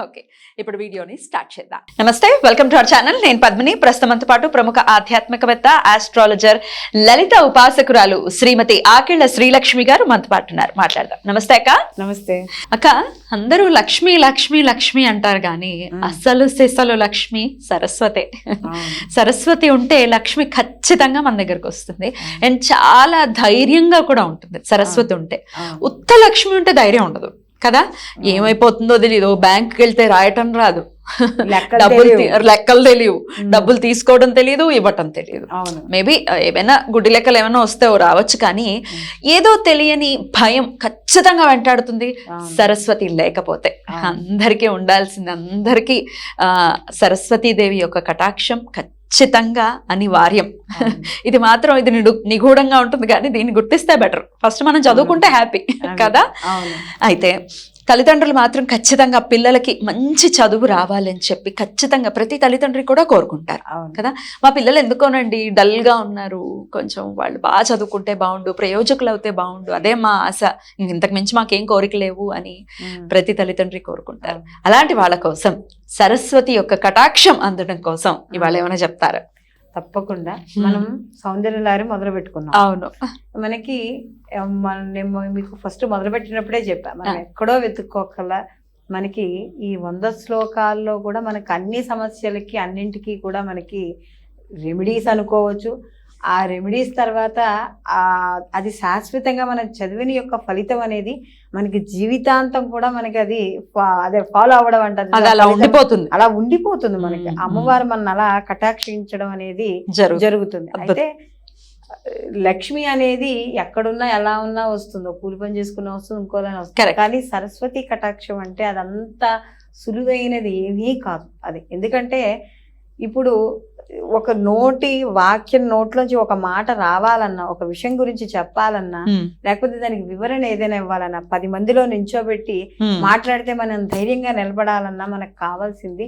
Okay ఇప్పుడు వీడియోని start చేద్దాం. నమస్తే వెల్కమ్ టు అవర్ ఛానల్. నేను పద్మిని. ప్రస్తుతంతో పాటు ప్రముఖ ఆధ్యాత్మికవేత్త ఆస్ట్రాలజర్ లలిత ఉపాసకురాలు శ్రీమతి ఆకిళ్ళ శ్రీలక్ష్మి గారు మనతో పాటు ఉన్నారు. మాట్లాడదాం. నమస్తే అక్క. నమస్తే. అక్క అందరూ లక్ష్మి లక్ష్మి లక్ష్మి అంటారు కానీ. అసలు సిసలు లక్ష్మి సరస్వతే. సరస్వతి ఉంటే లక్ష్మి ఖచ్చితంగా మన దగ్గరకు వస్తుంది. అండ్ చాలా ధైర్యంగా కూడా ఉంటుంది. సరస్వతి ఉంటే. ఉత్త లక్ష్మి ఉంటే ధైర్యం ఉండదు. కదా? ఏమైపోతుందో తెలియదు బ్యాంకుకి వెళ్తే రాయటం రాదు. లెక్కలు డబ్బులు లెక్కలు తెలియవు. డబ్బులు తీసుకోవడం తెలియదు ఇవ్వటం తెలియదు అవును. మేబీ ఏమైనా గుడ్డి లెక్కలు ఏమైనా వస్తే రావచ్చు కానీ ఏదో తెలియని భయం ఖచ్చితంగా వెంటాడుతుంది. సరస్వతి లేకపోతే. అందరికీ ఉండాల్సింది అందరికీ ఆ సరస్వతీదేవి యొక్క కటాక్షం ఖచ్చితంగా అనివార్యం. అవును. ఇది మాత్రం ఇది నిగూఢంగా ఉంటుంది కానీ దీన్ని గుర్తిస్తే బెటర్. ఫస్ట్ మనం చదువుకుంటే హ్యాపీ. కదా? అయితే తల్లిదండ్రులు మాత్రం ఖచ్చితంగా పిల్లలకి మంచి చదువు రావాలని చెప్పి ఖచ్చితంగా ప్రతి తల్లిదండ్రి కూడా కోరుకుంటారు కదా? మా పిల్లలు ఎందుకోనండి? డల్గా ఉన్నారు. కొంచెం వాళ్ళు బాగా చదువుకుంటే బాగుండు ప్రయోజకులు అవుతే బాగుండు. అదే మా ఆశ. ఇంతకు మించి మాకేం కోరిక లేవు అని. ప్రతి తల్లిదండ్రి కోరుకుంటారు. అలాంటి వాళ్ళ కోసం సరస్వతి యొక్క కటాక్షం అందడం కోసం ఇవాళ ఏమైనా చెప్తారు? తప్పకుండా మనం సౌందర్యలారి మొదలు పెట్టుకున్నాం అవును. మనకి నేను మీకు ఫస్ట్ మొదలు పెట్టినప్పుడే చెప్పా మనం. ఎక్కడో వెతుక్కోకల మనకి ఈ వంద శ్లోకాల్లో కూడా మనకి అన్ని సమస్యలకి అన్నింటికి కూడా మనకి రెమెడీస్ అనుకోవచ్చు. ఆ రెమెడీస్ తర్వాత ఆ అది శాశ్వతంగా మనం చదివిన యొక్క ఫలితం అనేది మనకి జీవితాంతం కూడా మనకి అది అదే ఫాలో అవ్వడం అంటారు అలా ఉండిపోతుంది. అలా ఉండిపోతుంది మనకి. మ్మ్. అమ్మవారు మన అలా కటాక్షించడం అనేది జరుగు జరుగుతుంది. అయితే లక్ష్మి అనేది ఎక్కడున్నా ఎలా ఉన్నా వస్తుందో. కూలి పని చేసుకున్నా వస్తుంది ఇంకోదాని వస్తుంది. కానీ సరస్వతి కటాక్షం అంటే అదంతా సులువైనది ఏమీ కాదు. అది ఎందుకంటే ఇప్పుడు ఒక నోటి వాక్యం నోట్లోంచి ఒక మాట రావాలన్నా ఒక విషయం గురించి చెప్పాలన్నా ఉమ్, లేకపోతే దానికి వివరణ ఏదైనా ఇవ్వాలన్నా పది మందిలో నించోబెట్టి ఉమ్. మాట్లాడితే మనం ధైర్యంగా నిలబడాలన్నా మనకు కావాల్సింది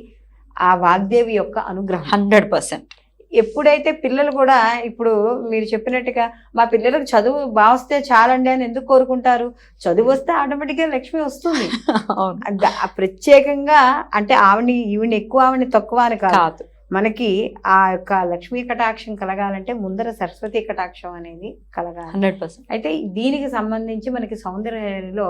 ఆ వాగ్దేవి యొక్క అనుగ్రహం. Hundred percent. ఎప్పుడైతే పిల్లలు కూడా ఇప్పుడు మీరు చెప్పినట్టుగా మా పిల్లలకు చదువు బావస్తే చాలండి అని ఎందుకు కోరుకుంటారు? చదువు వస్తే ఆటోమేటిక్గా లక్ష్మి వస్తుంది. ప్రత్యేకంగా అంటే ఆవిని ఈవిని ఎక్కువ ఆవిని తక్కువ అని కాదు. మనకి ఆ యొక్క లక్ష్మీ కటాక్షం కలగాలంటే ముందర సరస్వతి కటాక్షం అనేది కలగాలి. Hundred percent. అయితే దీనికి సంబంధించి మనకి సౌందర్యలో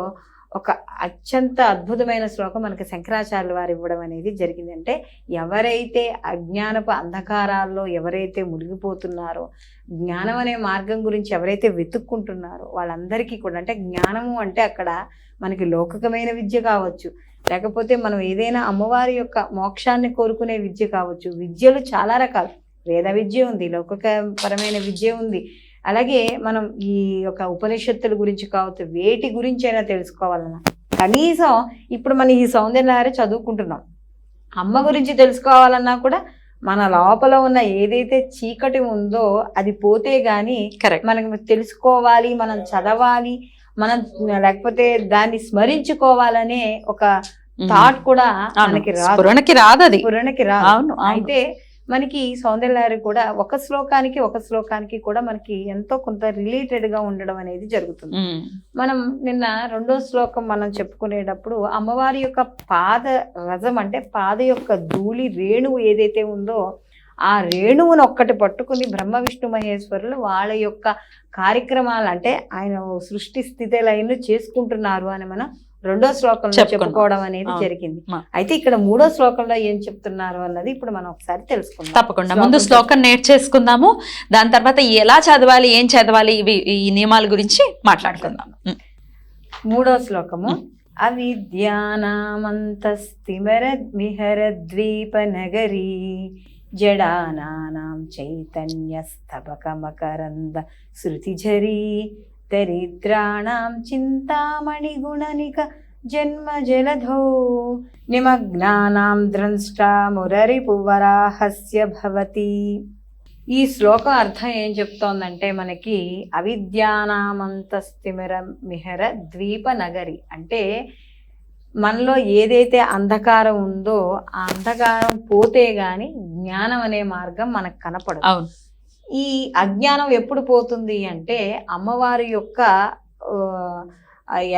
ఒక అత్యంత అద్భుతమైన శ్లోకం మనకి శంకరాచార్యుల వారు ఇవ్వడం అనేది జరిగింది అంటే ఎవరైతే అజ్ఞానపు అంధకారాల్లో ఎవరైతే మునిగిపోతున్నారో జ్ఞానం అనే మార్గం గురించి ఎవరైతే వెతుక్కుంటున్నారో వాళ్ళందరికీ కూడా అంటే జ్ఞానము అంటే అక్కడ మనకి లౌకికమైన విద్య కావచ్చు లేకపోతే మనం ఏదైనా అమ్మవారి యొక్క మోక్షాన్ని కోరుకునే విద్య కావచ్చు. విద్యలు చాలా రకాలు. వేద విద్య ఉంది లౌకికపరమైన విద్య ఉంది. అలాగే మనం ఈ యొక్క ఉపనిషత్తుల గురించి కావచ్చు వేటి గురించి అయినా తెలుసుకోవాలన్నా. కనీసం ఇప్పుడు మనం ఈ సౌందర్యారే చదువుకుంటున్నాం. అమ్మ గురించి తెలుసుకోవాలన్నా కూడా మన లోపల ఉన్న ఏదైతే చీకటి ఉందో అది పోతే గాని కరెక్ట్ మనకు తెలుసుకోవాలి మనం చదవాలి మనం లేకపోతే దాన్ని స్మరించుకోవాలనే ఒక థాట్ కూడా మనకి రాదు. రాదు అది పురాణకి రాదు. అయితే మనకి సౌందర్యాలు కూడా ఒక శ్లోకానికి ఒక శ్లోకానికి కూడా మనకి ఎంతో కొంత రిలేటెడ్గా ఉండడం అనేది జరుగుతుంది. మనం నిన్న రెండో శ్లోకం మనం చెప్పుకునేటప్పుడు అమ్మవారి యొక్క పాద రజం అంటే పాద యొక్క ధూళి రేణువు ఏదైతే ఉందో ఆ రేణువును ఒక్కటి పట్టుకుని బ్రహ్మ విష్ణు మహేశ్వరులు వాళ్ళ యొక్క కార్యక్రమాలు అంటే ఆయన సృష్టి స్థితి లైన్లు చేసుకుంటున్నారు అని మనం రెండో శ్లోకంలో. చెప్పుకోవడం అనేది. జరిగింది. అయితే ఇక్కడ మూడో శ్లోకంలో ఏం చెప్తున్నారు అన్నది ఇప్పుడు మనం ఒకసారి తెలుసుకుందాం తప్పకుండా ముందు శ్లోకం నేర్చేసుకుందాము దాని తర్వాత ఎలా చదవాలి ఏం చదవాలి ఇవి ఈ నియమాల గురించి మాట్లాడుకుందాం మూడో శ్లోకము మ్. అవిద్యానామంతస్తిమరద్విహరద్వీప నగరీ జడానానాం చైతన్యస్తబకమకరంద శృతిఝరీ దరిద్రాణం చింతామణి గుణనిక జన్మ జలధో నిమగ్నానాం ద్రంష్టా మురరిపువరాహస్య భవతి. ఈ శ్లోకం అర్థం ఏం చెప్తోందంటే మనకి అవిద్యానామంతస్థిమిర మిహర ద్వీప నగరి అంటే మనలో ఏదైతే అంధకారం ఉందో ఆ అంధకారం పోతే గాని జ్ఞానం అనే మార్గం మనకు కనపడదు. అవును. ఈ అజ్ఞానం ఎప్పుడు పోతుంది అంటే అమ్మవారి యొక్క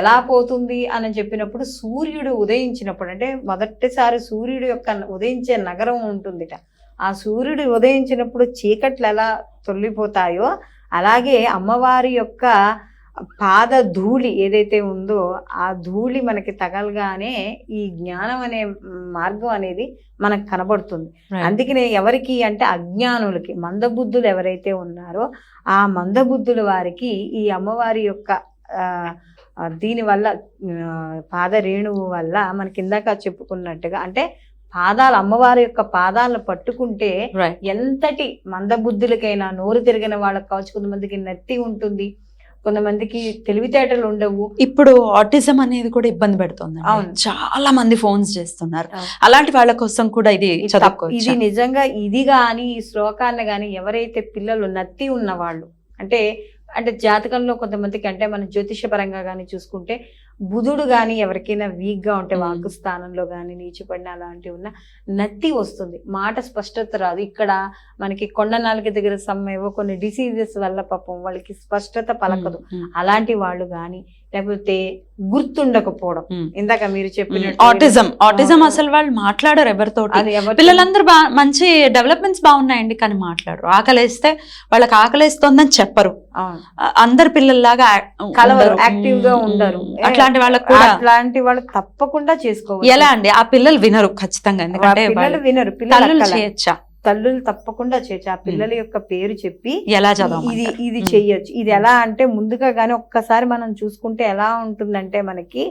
ఎలా పోతుంది అని చెప్పినప్పుడు సూర్యుడు ఉదయించినప్పుడు అంటే మొదటిసారి సూర్యుడు యొక్క ఉదయించే నగరం ఉంటుందిట. ఆ సూర్యుడు ఉదయించినప్పుడు చీకట్లు ఎలా తొలిపోతాయో అలాగే అమ్మవారి యొక్క పాద ధూళి ఏదైతే ఉందో ఆ ధూళి మనకి తగలగానే ఈ జ్ఞానం అనే మార్గం అనేది మనకు కనబడుతుంది. అందుకనే ఎవరికి అంటే అజ్ఞానులకి మందబుద్ధులు ఎవరైతే ఉన్నారో ఆ మందబుద్ధుల వారికి ఈ అమ్మవారి యొక్క ఆ, ఆ, దీని వల్ల ఆ, పాద రేణువు వల్ల మనకి ఇందాక చెప్పుకున్నట్టుగా అంటే పాదాలు అమ్మవారి యొక్క పాదాలను పట్టుకుంటే ఎంతటి మందబుద్ధులకైనా నోరు తిరిగిన వాళ్ళకి కావచ్చు కొంతమందికి నత్తి ఉంటుంది కొంతమందికి తెలివితేటలు ఉండవు ఇప్పుడు ఆటిజం అనేది కూడా ఇబ్బంది పెడుతుంది అవును. చాలా మంది ఫోన్స్ చేస్తున్నారు. అలాంటి వాళ్ళ కోసం కూడా ఇది ఇది నిజంగా ఇది గాని ఈ శ్లోకాన్ని గాని ఎవరైతే పిల్లలు నత్తి ఉన్న వాళ్ళు అంటే అంటే జాతకంలో కొంతమందికి అంటే మన జ్యోతిష పరంగా కానీ చూసుకుంటే బుధుడు గాని ఎవరికైనా వీక్గా ఉంటే. వాకు స్థానంలో కానీ నీచిపడిన అలాంటివి ఉన్న నత్తి వస్తుంది. మాట స్పష్టత రాదు. ఇక్కడ మనకి కొండ నాలుక దగ్గర సమ్మేవో కొన్ని డిసీజెస్ వల్ల పాపం వాళ్ళకి స్పష్టత పలకదు. అలాంటి వాళ్ళు కానీ లేకపోతే గుర్తుండకపోవడం. మ్మ్. ఇందాక మీరు చెప్పినట్టు ఆటిజం ఆటిజం. అసలు వాళ్ళు మాట్లాడరు ఎవరితోటి. అది ఎవరు పిల్లలందరూ మంచి డెవలప్మెంట్స్ బాగున్నాయండి కానీ మాట్లాడరు. ఆకలేస్తే వాళ్ళకి ఆకలేస్తోందని చెప్పరు. అందరు పిల్లల్లాగా కలవరు, active గా మ్మ్. ఉండరు. అట్లాంటి వాళ్ళకి కూడా అట్లాంటి వాళ్ళు తప్పకుండా చేసుకోవాలి ఎలా అండి? ఆ పిల్లలు వినరు ఖచ్చితంగా. ఎందుకంటే వినరు పిల్లలు చేయొచ్చా? తల్లులు తప్పకుండా చేయొచ్చు ఆ పిల్లల యొక్క పేరు చెప్పి ఎలా ఇది చదవమంటారు ఇది మ్మ్. చెయ్యొచ్చు ఇది ఎలా అంటే ముందుగా గానీ ఒక్కసారి మనం చూసుకుంటే ఎలా ఉంటుందంటే మనకి.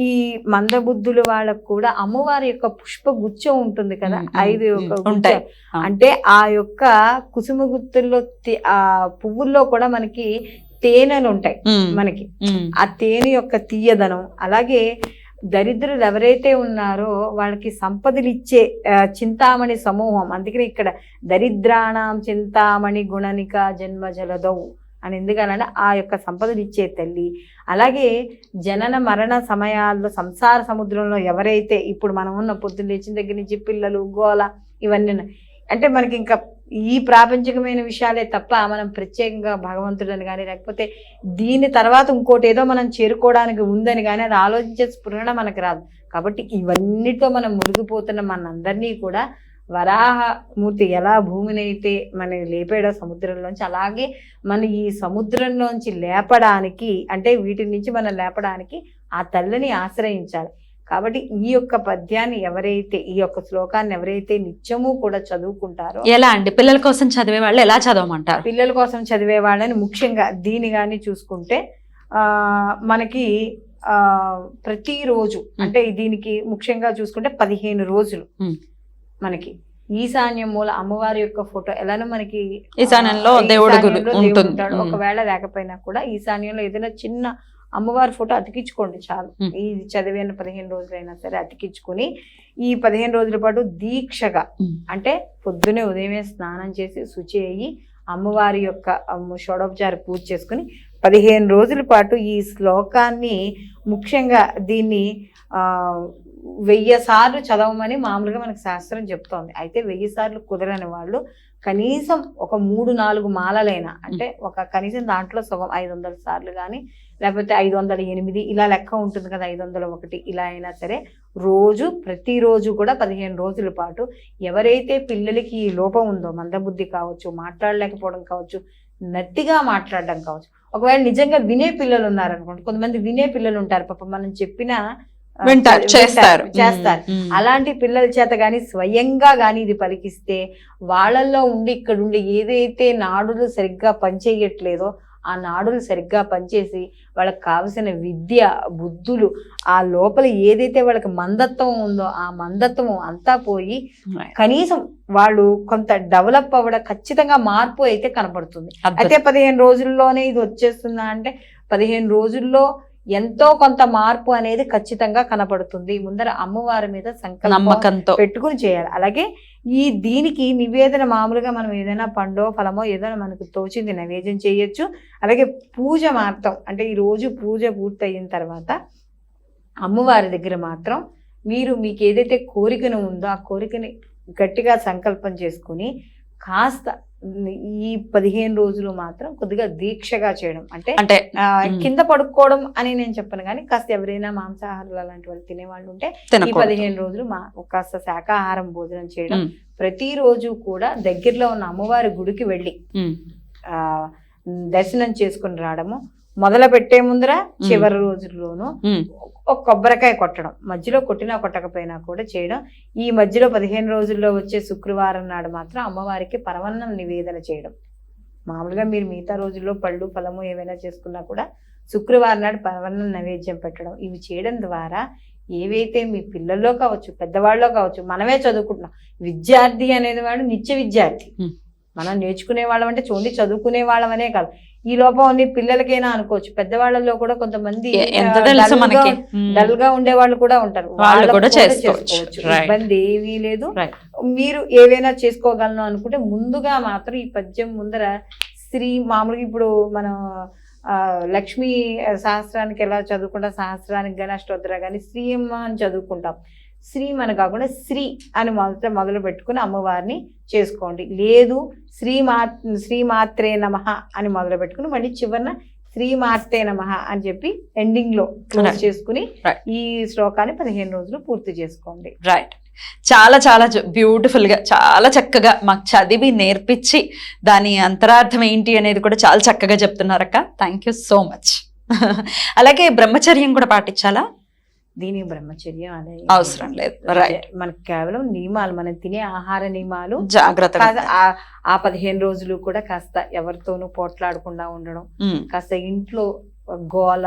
ఈ మందబుద్ధులు వాళ్ళకు కూడా అమ్మవారి యొక్క పుష్ప గుచ్చం ఉంటుంది కదా ఐదు. ఉంటాయి. అంటే ఆ యొక్క కుసుమ గుత్తుల్లో ఆ పువ్వుల్లో కూడా మనకి తేనెలు ఉంటాయి. మనకి. ఆ తేనె యొక్క తీయదనం అలాగే దరిద్రులు ఎవరైతే ఉన్నారో వాళ్ళకి సంపదలు ఇచ్చే చింతామణి సమూహం. అందుకని ఇక్కడ దరిద్రాణం చింతామణి గుణనిక జన్మ జలదవు అని ఎందుకనంటే ఆ యొక్క సంపదలు ఇచ్చే తల్లి. అలాగే జనన మరణ సమయాల్లో సంసార సముద్రంలో ఎవరైతే ఇప్పుడు మనం ఉన్న పొద్దున్న లేచిన దగ్గర నుంచి పిల్లలు గోల ఇవన్నీ అంటే మనకి ఇంకా ఈ ప్రాపంచికమైన విషయాలే తప్ప మనం ప్రత్యేకంగా భగవంతుడని కానీ లేకపోతే దీని తర్వాత ఇంకోటి ఏదో మనం చేరుకోవడానికి ఉందని కానీ అది ఆలోచించే స్ఫురణ మనకు రాదు. కాబట్టి ఇవన్నిటితో మనం మునిగిపోతున్న మనందరినీ కూడా వరాహమూర్తి ఎలా భూమిని అయితే మన లేపాడో సముద్రంలోంచి అలాగే మన ఈ సముద్రంలోంచి లేపడానికి అంటే వీటి నుంచి మనం లేపడానికి ఆ తల్లిని ఆశ్రయించాలి. కాబట్టి ఈ యొక్క పద్యాన్ని ఎవరైతే ఈ యొక్క శ్లోకాన్ని ఎవరైతే నిత్యము కూడా చదువుకుంటారో ఎలా అండి పిల్లల కోసం చదివే వాళ్ళు ఎలా చదవమంటారు పిల్లల కోసం చదివే వాళ్ళని ముఖ్యంగా దీని కానీ చూసుకుంటే ఆ మనకి ఆ ప్రతిరోజు అంటే దీనికి ముఖ్యంగా చూసుకుంటే పదిహేను రోజులు. మనకి ఈశాన్య మూల అమ్మవారి యొక్క ఫోటో ఎలానో మనకి ఈశాన్యంలో దేవుడు. ఉంటాడు. ఒకవేళ లేకపోయినా కూడా ఈశాన్యంలో ఏదైనా చిన్న అమ్మవారి ఫోటో అతికించుకోండి చాలు. ఈ చదివిన పదిహేను రోజులైనా సరే అతికించుకొని ఈ పదిహేను రోజుల పాటు దీక్షగా. అంటే పొద్దునే ఉదయమే స్నానం చేసి శుచి అయ్యి అమ్మవారి యొక్క షోడోపచార పూజ చేసుకుని పదిహేను రోజుల పాటు ఈ శ్లోకాన్ని ముఖ్యంగా దీన్ని వెయ్యి సార్లు చదవమని మామూలుగా మనకు శాస్త్రం చెప్తోంది. అయితే వెయ్యి సార్లు కుదరని వాళ్ళు కనీసం ఒక మూడు నాలుగు మాలలైనా అంటే ఒక కనీసం దాంట్లో సగం ఐదు వందల సార్లు కానీ లేకపోతే ఐదు వందల ఎనిమిది ఇలా లెక్క ఉంటుంది కదా ఐదు వందల ఒకటి ఇలా అయినా సరే రోజు ప్రతిరోజు కూడా పదిహేను రోజుల పాటు ఎవరైతే పిల్లలకి ఈ లోపం ఉందో మందబుద్ధి కావచ్చు మాట్లాడలేకపోవడం కావచ్చు నత్తిగా మాట్లాడడం కావచ్చు ఒకవేళ నిజంగా వినే పిల్లలు ఉన్నారనుకోండి కొంతమంది వినే పిల్లలు ఉంటారు. పాప మనం చెప్పిన వింటారు వింటారు, చేస్తారు చేస్తారు. అలాంటి పిల్లల చేత కానీ స్వయంగా కానీ ఇది పలికిస్తే వాళ్ళల్లో ఉండి ఇక్కడ ఉండి ఏదైతే నాడులు సరిగ్గా పనిచేయట్లేదో ఆ నాడులు సరిగ్గా పనిచేసి వాళ్ళకి కావలసిన విద్య బుద్ధులు ఆ లోపల ఏదైతే వాళ్ళకి మందత్వం ఉందో ఆ మందత్వం అంతా పోయి. కనీసం వాళ్ళు కొంత డెవలప్ అవ్వడం ఖచ్చితంగా మార్పు అయితే కనపడుతుంది. అయితే పదిహేను రోజుల్లోనే ఇది వచ్చేస్తుందా అంటే పదిహేను రోజుల్లో ఎంతో కొంత మార్పు అనేది ఖచ్చితంగా కనపడుతుంది ముందర అమ్మవారి మీద నమ్మకంతో. పెట్టుకుని చేయాలి. అలాగే ఈ దీనికి నివేదన మామూలుగా మనం ఏదైనా పండో ఫలమో ఏదైనా మనకు తోచింది నైవేద్యం చేయొచ్చు. అలాగే పూజ మాత్రం అంటే ఈ రోజు పూజ పూర్తయిన తర్వాత అమ్మవారి దగ్గర మాత్రం మీరు మీకు ఏదైతే కోరికను ఉందో ఆ కోరికని గట్టిగా సంకల్పం చేసుకుని కాస్త ఈ పదిహేను రోజులు మాత్రం కొద్దిగా దీక్షగా చేయడం అంటే అంటే. కింద పడుకోవడం అని నేను చెప్పను కానీ కాస్త ఎవరైనా మాంసాహారాలు అలాంటి వాళ్ళు తినేవాళ్ళు ఉంటే ఈ పదిహేను రోజులు మా కాస్త శాకాహారం భోజనం చేయడం. ప్రతిరోజు కూడా దగ్గరలో ఉన్న అమ్మవారి గుడికి వెళ్ళి ఆ దర్శనం చేసుకుని రావడము మొదలు పెట్టే ముందర చివరి రోజుల్లోనూ ఒక కొబ్బరికాయ కొట్టడం. మధ్యలో కొట్టినా కొట్టకపోయినా కూడా చేయడం. ఈ మధ్యలో పదిహేను రోజుల్లో వచ్చే శుక్రవారం నాడు మాత్రం అమ్మవారికి పరమన్నం నివేదన చేయడం. మామూలుగా మీరు మిగతా రోజుల్లో పళ్ళు ఫలము ఏవైనా చేసుకున్నా కూడా శుక్రవారం నాడు పరమన్నం నైవేద్యం పెట్టడం. ఇవి చేయడం ద్వారా ఏవైతే మీ పిల్లల్లో కావచ్చు పెద్దవాళ్ళలో కావచ్చు మనమే చదువుకుంటున్నాం. విద్యార్థి అనేది వాడు నిత్య విద్యార్థి. మనం నేర్చుకునే వాళ్ళం అంటే చూడండి చదువుకునే వాళ్ళం అనే కాదు. ఈ లోపం పిల్లలకైనా అనుకోవచ్చు. పెద్దవాళ్ళలో కూడా కొంతమంది డల్గా ఉండే వాళ్ళు కూడా ఉంటారు. వాళ్ళు కూడా చేసుకోవచ్చు. ఇబ్బంది ఏమీ లేదు. మీరు ఏవైనా చేసుకోగలను అనుకుంటే ముందుగా మాత్రం ఈ పద్యం ముందర శ్రీ మామూలుగా ఇప్పుడు మనం లక్ష్మీ సహస్రానికి ఎలా చదువుకుంటాం సహస్రానికి కానీ అష్టోత్తర కానీ శ్రీ అమ్మ అని చదువుకుంటాం. శ్రీ అని కాకుండా శ్రీ అని మొదట మొదలు పెట్టుకుని అమ్మవారిని చేసుకోండి. లేదు శ్రీ మా శ్రీ మాత్రే నమ అని మొదలు పెట్టుకుని మళ్ళీ చివరన శ్రీ మాత్రే నమ అని చెప్పి ఎండింగ్లో క్లోజ్. చేసుకుని. ఈ శ్లోకాన్ని పదిహేను రోజులు పూర్తి చేసుకోండి. రైట్ చాలా చాలా బ్యూటిఫుల్గా చాలా చక్కగా మాకు చదివి నేర్పించి దాని అంతరార్థం ఏంటి అనేది కూడా చాలా చక్కగా చెప్తున్నారక్క థ్యాంక్ యూ సో మచ్ అలాగే బ్రహ్మచర్యం కూడా పాటించాలా? దీని బ్రహ్మచర్యం అనే అవసరం లేదు. రైట్ మనకి కేవలం నియమాలు మనం తినే ఆహార నియమాలు జాగ్రత్తగా కాస్త ఆ- పదిహేను రోజులు కూడా కాస్త ఎవరితోనూ పోట్లాడకుండా ఉండడం ఉమ్, కాస్త ఇంట్లో గోల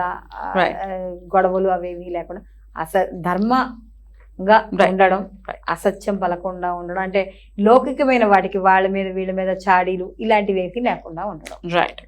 గొడవలు అవేవి లేకుండా అస ధర్మంగా. ఉండడం. అసత్యం పలకుండా ఉండడం అంటే లౌకికమైన వాటికి వాళ్ళ మీద వీళ్ళ మీద చాడీలు ఇలాంటివి ఏవి లేకుండా ఉండడం. రైట్